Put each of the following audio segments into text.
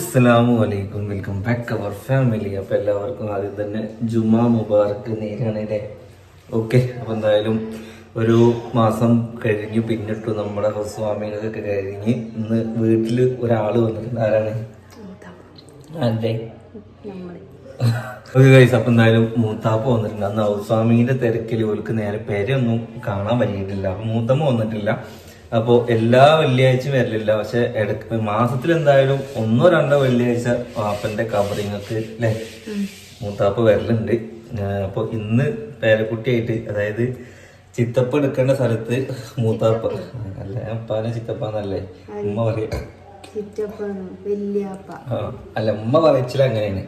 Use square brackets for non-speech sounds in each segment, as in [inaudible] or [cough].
അസ്സലാമു അലൈക്കും. Welcome back അവർ family അപ്പോൾ എല്ലാവർക്കും ആദ്യം തന്നെ ജുമാ മുബാറക്ക് നേരാണല്ലേ ഓക്കെ അപ്പോൾ എന്തായാലും ഒരു മാസം കഴിഞ്ഞു. പിന്നിട്ടു നമ്മുടെ ഹസ്വാമികളൊക്കെ കഴിഞ്ഞ് ഇന്ന് വീട്ടിൽ ഒരാൾ വന്നിട്ടുണ്ട്. ആരാണ്? അതെ. ഓക്കെ ഗൈസ് അപ്പം എന്തായാലും മൂത്താപ്പ വന്നിട്ടുണ്ട്. അന്ന് ഹൗസ്വാമിന്റെ തിരക്കിൽ ഓൾക്ക് നേരെ പേരൊന്നും കാണാൻ പറ്റിയിട്ടില്ല. അപ്പൊ മൂത്തമ്മ വന്നിട്ടില്ല. അപ്പോ എല്ലാ വെള്ളിയാഴ്ചയും വരലില്ല. പക്ഷെ ഇടയ്ക്ക് മാസത്തിൽ എന്തായാലും ഒന്നോ രണ്ടോ വെള്ളിയാഴ്ച വാപ്പന്റെ കബറിങ്ങക്ക് അല്ലെ മൂത്താപ്പ വരലുണ്ട്. അപ്പൊ ഇന്ന് പേരക്കുട്ടിയായിട്ട് അതായത് ചിത്തപ്പ് എടുക്കേണ്ട സ്ഥലത്ത് മൂത്താപ്പ്. അല്ല? അപ്പാനെ ചിത്തപ്പാന്നല്ലേ? ഉമ്മ പറയാ. അല്ല ഉമ്മ പറയച്ചില്ല അങ്ങനെയാണ്.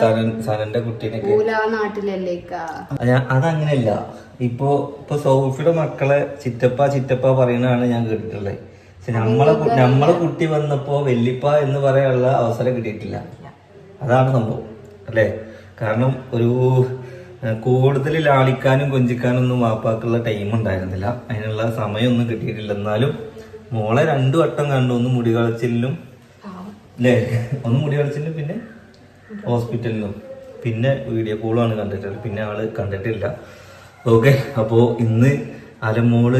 സനൻ സനന്റെ കുട്ടീനൊക്കെ. അതങ്ങനെയല്ല. ഇപ്പോ ഇപ്പൊ സോഫിയുടെ മക്കളെ ചിറ്റപ്പ ചിറ്റപ്പ പറയുന്നതാണ് ഞാൻ കേട്ടിട്ടുള്ളത്. പക്ഷെ നമ്മളെ നമ്മളെ കുട്ടി വന്നപ്പോ വെല്ലിപ്പ എന്ന് പറയാനുള്ള അവസരം കിട്ടിയിട്ടില്ല. അതാണ് സംഭവം. അല്ലേ? കാരണം ഒരു കൂടുതൽ ലാളിക്കാനും കൊഞ്ചിക്കാനും ഒന്നും വാപ്പാക്കുള്ള ടൈം ഉണ്ടായിരുന്നില്ല. അതിനുള്ള സമയമൊന്നും കിട്ടിയിട്ടില്ല. എന്നാലും മോളെ രണ്ടു വട്ടം കണ്ടു. ഒന്ന് മുടി കളച്ചിലും അല്ലേ ഒന്ന് മുടി കളച്ചിലും പിന്നെ ഹോസ്പിറ്റലിലും. പിന്നെ വീഡിയോ കോളാണ് കണ്ടിട്ടുള്ളത്. പിന്നെ ആൾ കണ്ടിട്ടില്ല. ഓക്കെ അപ്പോ ഇന്ന് അലമോൾ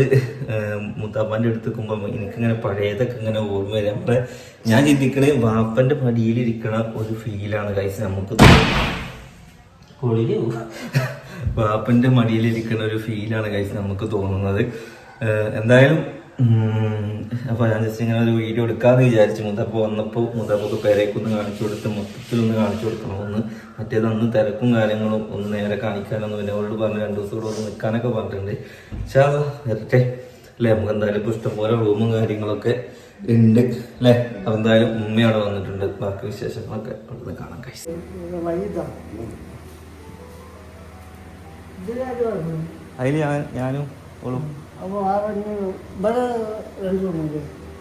മുത്താപ്പാന്റെ അടുത്ത് നിൽക്കുമ്പോൾ എനിക്കിങ്ങനെ പഴയതൊക്കെ ഇങ്ങനെ ഓർമ്മ വരും. നമ്മുടെ ഞാൻ ചിന്തിക്കണേ വാപ്പന്റെ പടിയിലിരിക്കണ ഒരു ഫീലാണ് കൈസ് നമുക്ക് വാപ്പന്റെ വാപ്പന്റെ മടിയിലിരിക്കുന്ന ഒരു ഫീലാണ് കൈസ് നമുക്ക് തോന്നുന്നത്. എന്തായാലും അപ്പൊ ഞാൻ ജസ്റ്റ് ഇങ്ങനെ ഒരു വീഡിയോ എടുക്കാന്ന് വിചാരിച്ചു. മുതപ്പ വന്നപ്പോൾ മുതപ്പൊക്കെ പേരേക്കൊന്ന് കാണിച്ചു കൊടുത്ത് മൊത്തത്തിലൊന്ന് കാണിച്ചു കൊടുക്കണം ഒന്ന് മറ്റേത് അന്ന് തിരക്കും കാര്യങ്ങളും ഒന്ന് നേരെ കാണിക്കാനൊന്നും പിന്നെ അവരോട് പറഞ്ഞു രണ്ടു ദിവസം കൂടെ ഒന്ന് നിൽക്കാനൊക്കെ പറഞ്ഞിട്ടുണ്ട്. പക്ഷെ അത് വരട്ടെ. അല്ലേ? നമുക്ക് എന്തായാലും ഇപ്പൊ ഇഷ്ടംപോലെ റൂമും കാര്യങ്ങളൊക്കെ ഉണ്ട്. അല്ലേ? അപ്പൊ എന്തായാലും ഉമ്മയോടെ വന്നിട്ടുണ്ട്. ബാക്കി വിശേഷങ്ങളൊക്കെ അവിടുന്ന് കാണാൻ കഴിച്ചു അതിൽ ഞാൻ ഞാനും ഓളും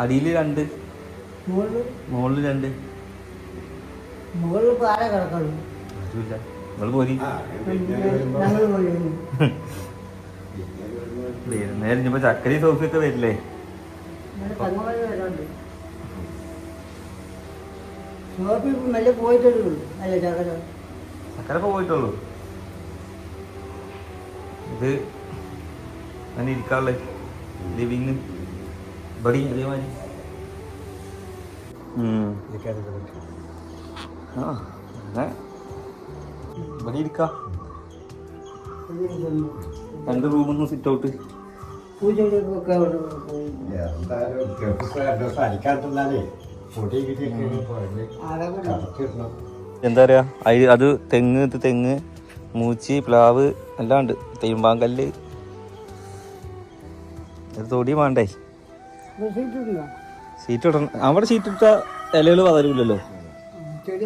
അടിയിൽ രണ്ട് മുകളിൽ രണ്ട്. നിങ്ങൾ പോരി വരുന്നേരം ഇനിയിപ്പോ ചക്കരി സോഫിയൊക്കെ വരില്ലേ? മെല്ലെ പോയിട്ടുള്ളൂ അല്ല ചക്കര? പോയിട്ടുള്ളൂ. ഇത് അങ്ങനെ ഇരിക്കാനുള്ള ലിവിങ്. ബടി അതേമാതിരി. ആ അങ്ങനെ ഇവിടെ ഇരിക്കാം. രണ്ട് റൂമൊന്നും സിറ്റ് ഔട്ട് എന്താ പറയാ? അത് തെങ്ങ് ഇത് തെങ്ങ് മൂച്ചി പ്ലാവ് എല്ലാം ഉണ്ട് തെയ്യുമ്പാങ്കല്ല് ഇത് തൊടി വേണ്ടേ? സീറ്റ് ഇടണം. അവിടെ സീറ്റ് ഇട്ട ഇലകൾ ശരി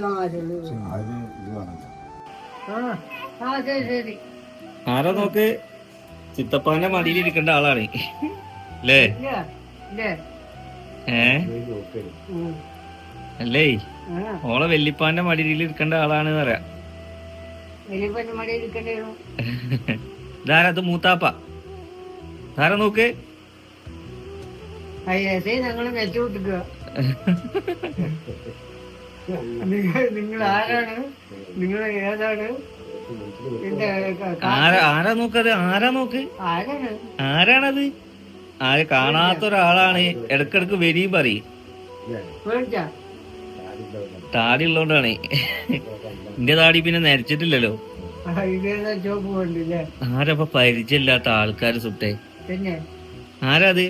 ആരാ നോക്ക്? ചിത്തപ്പാന്റെ മടിയിൽ ഇരിക്കേണ്ട ആളാണ്. അല്ലേ? ഏ. അല്ലേ? ഓളെ വെല്ലിപ്പാന്റെ മടിയിൽ ഇരിക്കേണ്ട ആളാണ് പറയാ. ഇതാരാ? ഇത് മൂത്താപ്പ. ആരാ നോക്ക്? ഞങ്ങൾ നിങ്ങൾ ആരാണ്? നിങ്ങൾ ഏതാണ്? ആരാ ആരാ നോക്കത്? ആരാ നോക്ക്? ആരാണ്? ആരാണത്? ആരെ കാണാത്ത ഒരാളാണ് ഇടക്കിടക്ക് വരിയും പറയും. താടി ഉള്ളോണ്ടാണ് എന്റെ താടി പിന്നെ നരച്ചിട്ടില്ലല്ലോ. ആരപ്പ പരിചയമില്ലാത്ത ആൾക്കാര് സുട്ടേ. ആരാത്? ആരാ അത്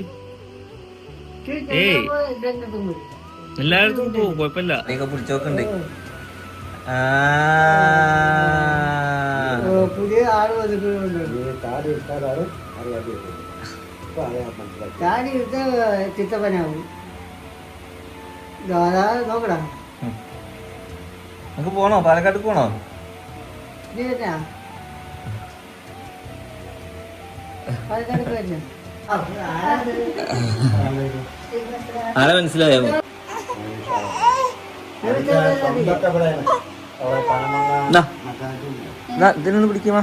ഏയ്. എല്ലായിടത്തും പോകും കുഴപ്പമില്ല. പിടിച്ചോക്കണ്ട് പുതിയ ആൾ വന്നിട്ടുണ്ട് താടി എടുത്ത ചിത്തപ്പനാവും. നോക്കടാ. നമുക്ക് പോണോ? പാലക്കാട്ട് പോണോ? ഇത് തന്നെയാ പാലക്കാട് പോയിരുന്നു? ആരാ മനസ്സിലായോ? ഇതിനൊന്ന് പിടിക്കുമാ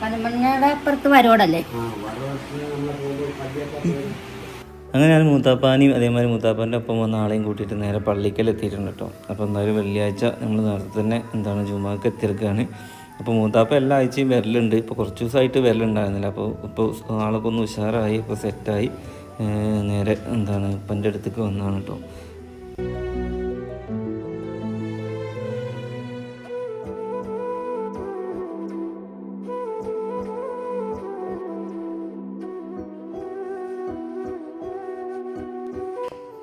പനമണ്ണയുടെ അപ്പുറത്ത് വരോടല്ലേ? അങ്ങനെ ഞാൻ മൂത്താപ്പാനെയും അതേമാതിരി മൂത്താപ്പാന്റെ ഒപ്പം വന്ന ആളെയും കൂട്ടിയിട്ട് നേരെ പള്ളിക്കൽ എത്തിയിട്ടുണ്ട് കേട്ടോ. അപ്പോൾ എന്തായാലും വെള്ളിയാഴ്ച നമ്മൾ നേരത്തെ തന്നെ എന്താണ് ജുമാക്ക് എത്തിയിരിക്കുകയാണ്. അപ്പോൾ മൂത്താപ്പ എല്ലാ ആഴ്ചയും വരലുണ്ട്. ഇപ്പോൾ കുറച്ച് ദിവസമായിട്ട് വരലുണ്ടായിരുന്നില്ല. അപ്പോൾ ഇപ്പോൾ ആളൊക്കെ ഒന്ന് ഉഷാറായി ഇപ്പോൾ സെറ്റായി നേരെ എന്താണ് ഇപ്പന്റെ അടുത്തേക്ക് വന്നതാണ് കേട്ടോ.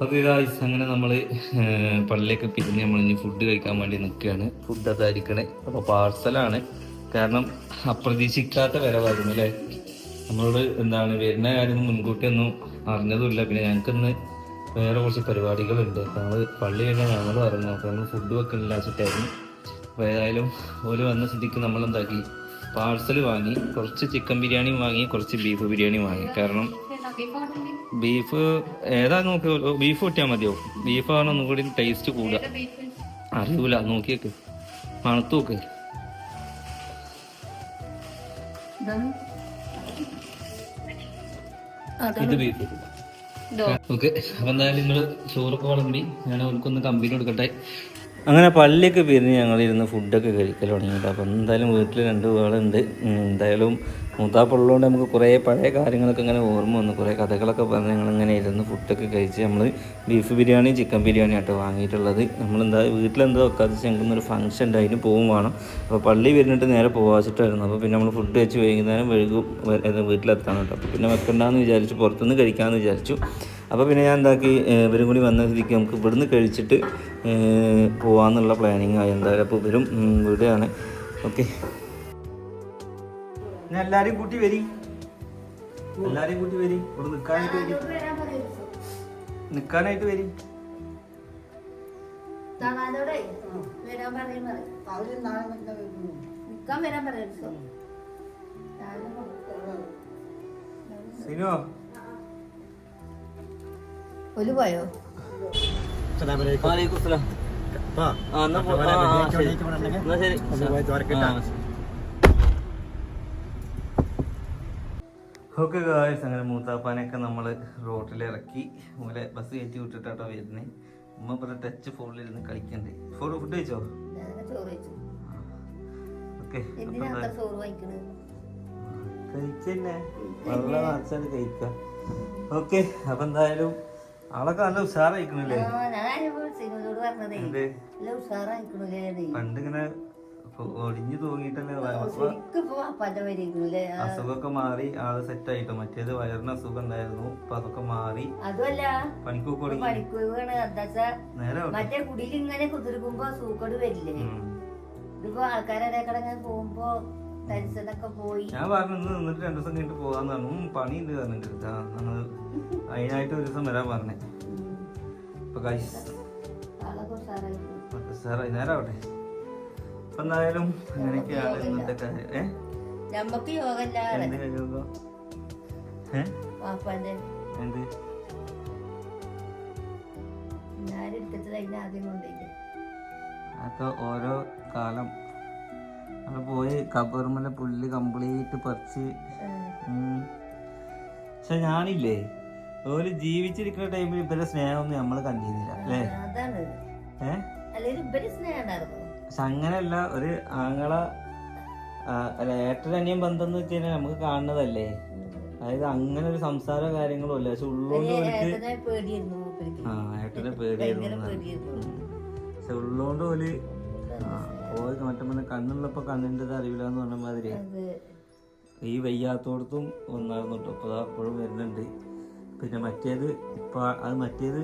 ഓക്കെ ഗായ്സ് അങ്ങനെ നമ്മൾ പള്ളിയൊക്കെ പിരിഞ്ഞ് നമ്മളിനി ഫുഡ് കഴിക്കാൻ വേണ്ടി നിൽക്കുകയാണ് ഫുഡ് അതായിരിക്കണേ. അപ്പോൾ പാർസലാണ് കാരണം അപ്രതീക്ഷിക്കാത്ത വരവായിരുന്നു അല്ലേ? നമ്മളോട് എന്താണ് വരുന്ന കാര്യം മുൻകൂട്ടി ഒന്നും അറിഞ്ഞതുമില്ല. പിന്നെ ഞങ്ങൾക്കിന്ന് വേറെ കുറച്ച് പരിപാടികളുണ്ട്. അപ്പൊ നമ്മൾ പള്ളി കഴിഞ്ഞാൽ ഞങ്ങൾ പറഞ്ഞു അപ്പോൾ നമ്മൾ ഫുഡ് വെക്കുന്നില്ല വെച്ചിട്ടായിരുന്നു അപ്പോൾ ഏതായാലും ഒരു വന്ന സ്ഥിതിക്ക് നമ്മൾ എന്താക്കി പാർസൽ വാങ്ങി കുറച്ച് ചിക്കൻ ബിരിയാണിയും വാങ്ങി കുറച്ച് ബീഫ് ബിരിയാണിയും വാങ്ങി. കാരണം ബീഫ് ഏതാ നോക്കി ബീഫ് കിട്ടിയാൽ മതിയോ? ബീഫാണ് ഒന്നും കൂടി ടേസ്റ്റ് കൂടുക. അറിയൂല നോക്കിയേക്ക്. മണത്ത് നോക്ക്. ഇത് ബീഫ്. ഓക്കെ അപ്പൊ എന്തായാലും നിങ്ങൾ ചോറൊക്കെ വിളമ്പി ഞാൻ അവർക്കൊന്ന് കമ്പനി കൊടുക്കട്ടെ അങ്ങനെ പള്ളിയൊക്കെ പിരിഞ്ഞ് ഞങ്ങൾ ഇരുന്ന് ഫുഡൊക്കെ കഴിക്കൽ തുടങ്ങിയിട്ട്. അപ്പോൾ എന്തായാലും വീട്ടിൽ രണ്ട് വേളുണ്ട് എന്തായാലും മൂത്താപ്പുള്ളതുകൊണ്ട് നമുക്ക് കുറേ പഴയ കാര്യങ്ങളൊക്കെ ഇങ്ങനെ ഓർമ്മ വന്നു. കുറേ കഥകളൊക്കെ പറഞ്ഞ് ഞങ്ങളിങ്ങനെ ഇരുന്ന് ഫുഡൊക്കെ കഴിച്ച് നമ്മൾ ബീഫ് ബിരിയാണി ചിക്കൻ ബിരിയാണി ആട്ടോ വാങ്ങിയിട്ടുള്ളത്. നമ്മളെന്താ വീട്ടിലെന്തോ വെക്കാതെ ഞങ്ങൾക്കൊന്നൊരു ഫംഗ്ഷൻ ഉണ്ട്. അതിന് പോവും വേണം. അപ്പോൾ പള്ളി വരുന്നിട്ട് നേരെ പോവാച്ചിട്ടായിരുന്നു അപ്പോൾ പിന്നെ നമ്മൾ ഫുഡ് വെച്ച് വൈകുന്നേരം വൈകും വ- വീട്ടിലെത്താൻ കേട്ടോ അപ്പോൾ പിന്നെ വെക്കണ്ടെന്ന് വിചാരിച്ചു പുറത്തുനിന്ന് കഴിക്കാമെന്ന് വിചാരിച്ചു. അപ്പോൾ പിന്നെ ഞാൻ എന്താക്കി ഇവരും കൂടി വന്ന സ്ഥിതിക്ക് നമുക്ക് ഇവിടുന്ന് കഴിച്ചിട്ട് പോകാമെന്നുള്ള പോവാന്നുള്ള പ്ലാനിങ് ആയി. എന്തായാലും അപ്പോൾ ഇവരും ഇവിടെയാണ്. ഓക്കെ എല്ലാവരും കൂട്ടി വരി. എല്ലാരെയും കൂട്ടി വരി. ഇവിടെ നിൽക്കാനായിട്ട് വരി. നിൽക്കാനായിട്ട് വരി. വരാൻ ഒരു പോയോ? ഓക്കെ ഗായ്സ് അങ്ങനെ മൂത്താപ്പാനൊക്കെ നമ്മൾ റോട്ടിൽ ഇറക്കി മൂലെ ബസ് കയറ്റി വിട്ടിട്ടാട്ടോ വരുന്നത് ഉമ്മ ഇവിടെ ടച്ച് ഫോണിലിരുന്ന് കളിക്കണ്ട്. ഫോൺ ഫുഡ് കഴിച്ചോ? ഓക്കെ കഴിക്കന്നെ നിറച്ചാൽ കഴിക്ക. ഓക്കെ അപ്പൊ എന്തായാലും ആളൊക്കെ നല്ല ഉഷാറായിക്കണല്ലേ? പണ്ട് ഇങ്ങനെ ഒടിഞ്ഞു വരികയില്ലേ അസുഖമൊക്കെ മാറി ആൾ സെറ്റ് ആയിട്ടോ മറ്റേത് വയറിന് അസുഖം ഉണ്ടായിരുന്നു ഇപ്പൊ അതൊക്കെ മാറി. അതുമല്ല. മറ്റേ കുടിയിൽ ഇങ്ങനെ കുതിർക്കുമ്പോ സൂക്കട് വരില്ലേ. ഇതിപ്പോ ആൾക്കാരെ പോകുമ്പോ പോയി. ഞാൻ പറഞ്ഞു ഇന്ന് നിന്നിട്ട് രണ്ടു ദിവസം കഴിഞ്ഞിട്ട് പോകാന്ന് പറഞ്ഞു. പണി ഉണ്ട് പറഞ്ഞിട്ട് നമ്മൾ അതിനായിട്ട് ഒരു ദിവസം വരാൻ പറഞ്ഞേ. ഇപ്പൊ കഴിച്ച് ആളൊക്കെ ഉഷാറായി സാറേ നേരെ ആവട്ടെ അപ്പൊ എന്തായാലും അങ്ങനെയൊക്കെയാണ് ഇന്നത്തെ കാര്യം. ഏ? നമ്മക്ക് യോഗ ഇല്ലാതെ എന്ത് കഴിയുമ്പോ ഏ? പാപ്പാന്റെ എന്ത്? ഞാൻ എടുത്തിട്ട് അതിന് ആദ്യം കൊണ്ടില്ല അതൊക്കെ ഓരോ കാലം. നമ്മൾ പോയി കബർമല പുല്ല് കംപ്ലീറ്റ് പറിച്ച്. പക്ഷെ ഞാനില്ലേ ഓര് ജീവിച്ചിരിക്കുന്ന ടൈമിൽ ഇവരുടെ സ്നേഹമൊന്നും നമ്മൾ കണ്ടിരുന്നില്ല അല്ലേ? പക്ഷെ അങ്ങനെയല്ല ഒരു ആങ്ങള അല്ല ഏട്ടനനിയം ബന്ധം എന്ന് വെച്ച് കഴിഞ്ഞാൽ നമുക്ക് കാണുന്നതല്ലേ? അതായത് അങ്ങനെ ഒരു സംസാര കാര്യങ്ങളും അല്ല പക്ഷെ ഉള്ളോണ്ട് ആ ഏട്ടനെ പേടിയായിരുന്നു പക്ഷെ ഉള്ളോണ്ട് ഓൽ ഓര് മറ്റേ കണ്ണുള്ളപ്പോ കണ്ണിന്റെ അറിവില്ല എന്ന് പറഞ്ഞ മാതിരി. ഈ വയ്യാത്തോടത്തും ഒന്നായിരുന്നു കേട്ടോ അപ്പോൾ അപ്പോഴും വരുന്നുണ്ട്. പിന്നെ മറ്റേത് ഇപ്പൊ അത് മറ്റേത്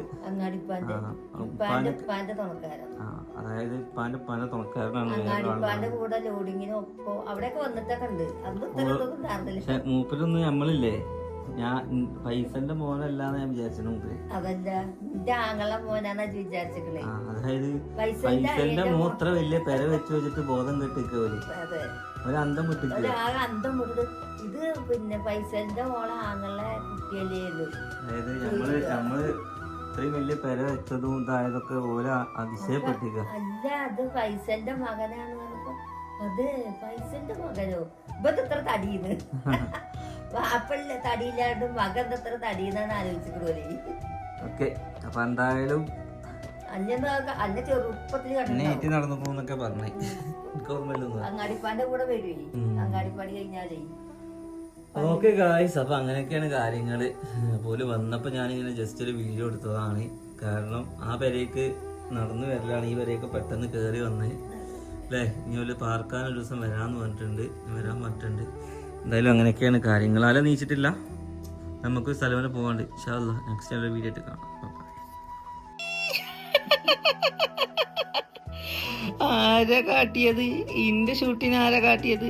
അതായത് ഇപ്പാന്റെ പല തുണക്കാരനാണ് മൂപ്പിലൊന്നും കൂടെ ലോഡിങ്ങിന് അവിടെയൊക്കെ വന്നിട്ടൊക്കെ ഉണ്ട്. അന്ന് ഇത്രയൊന്നും ഉണ്ടായിരുന്നില്ല പക്ഷെ മൂപ്പരൊന്നും നമ്മളില്ലേ ഞാൻ പൈസന്റെ മോനല്ലാന്ന് ഞാൻ വിചാരിച്ചു മൂപ്പര്. അതല്ല എന്റെ ആങ്ങളെ മോനാന്നാ വിചാരിച്ചിട്ടില്ലേ ആ അതായത് പൈസന്റെ മൂത്ര വലിയ പെര വെച്ച് വെച്ചിട്ട് ബോധം കെട്ടിക്കോൽ ഒരു അന്തം വിടുന്നത് ഇത് പിന്നെ പൈസന്റെ മോളെ ആങ്ങളെ കുട്ടിയല്ലേ അതായത് നമ്മൾ നമ്മൾ ഇത്രയും വലിയ പെര വെച്ചതും ഇതായതൊക്കെ ഓരോ അതിശയപ്പെട്ടിക്ക. അല്ല അത് പൈസന്റെ മകനാണ് അതെ അത് പൈസന്റെ മകനോ? ഇപ്പൊ ഇത്ര തടിയുന്ന്. [laughs] വാപ്പല്ല തടിയില്ലാണ്ടും മകൻ എത്ര തടിയെന്നാണ് ആലോചിച്ചിട്ടുപോലെ ഓക്കെ അപ്പൊ എന്തായാലും അന്നെ ചെറുപ്പത്തിൽ നടന്നു പോകുന്നൊക്കെ പറഞ്ഞേ. അങ്ങാടിപ്പാന്റെ കൂടെ വരുവേ. അങ്ങാടിപ്പാടി കഴിഞ്ഞാലേ. ഓക്കെ ഗായ്സ് അപ്പൊ അങ്ങനെയൊക്കെയാണ് കാര്യങ്ങൾ. പോലും വന്നപ്പോ ഞാനിങ്ങനെ ജസ്റ്റ് ഒരു വീഡിയോ എടുത്തതാണ്. കാരണം ആ പെരേക്ക് നടന്നു വരലാണ്. ഈ പെരേക്ക് പെട്ടെന്ന് കേറി വന്നേ. അല്ലേ ഇനി ഒരു പാർക്കാൻ ഒരു ദിവസം വരാന്ന് പറഞ്ഞിട്ടുണ്ട്. വരാൻ പറഞ്ഞിട്ടുണ്ട്. എന്തായാലും അങ്ങനെയൊക്കെയാണ് കാര്യങ്ങൾ. ആരും നീച്ചിട്ടില്ല. നമുക്ക് സ്ഥലം വരെ പോകാണ്ട് നെക്സ്റ്റ് വീഡിയോ ആയിട്ട് കാണാം. ആരാ കാട്ടിയത്? ഇന്റെ ഷൂട്ടിന് ആരാ കാട്ടിയത്?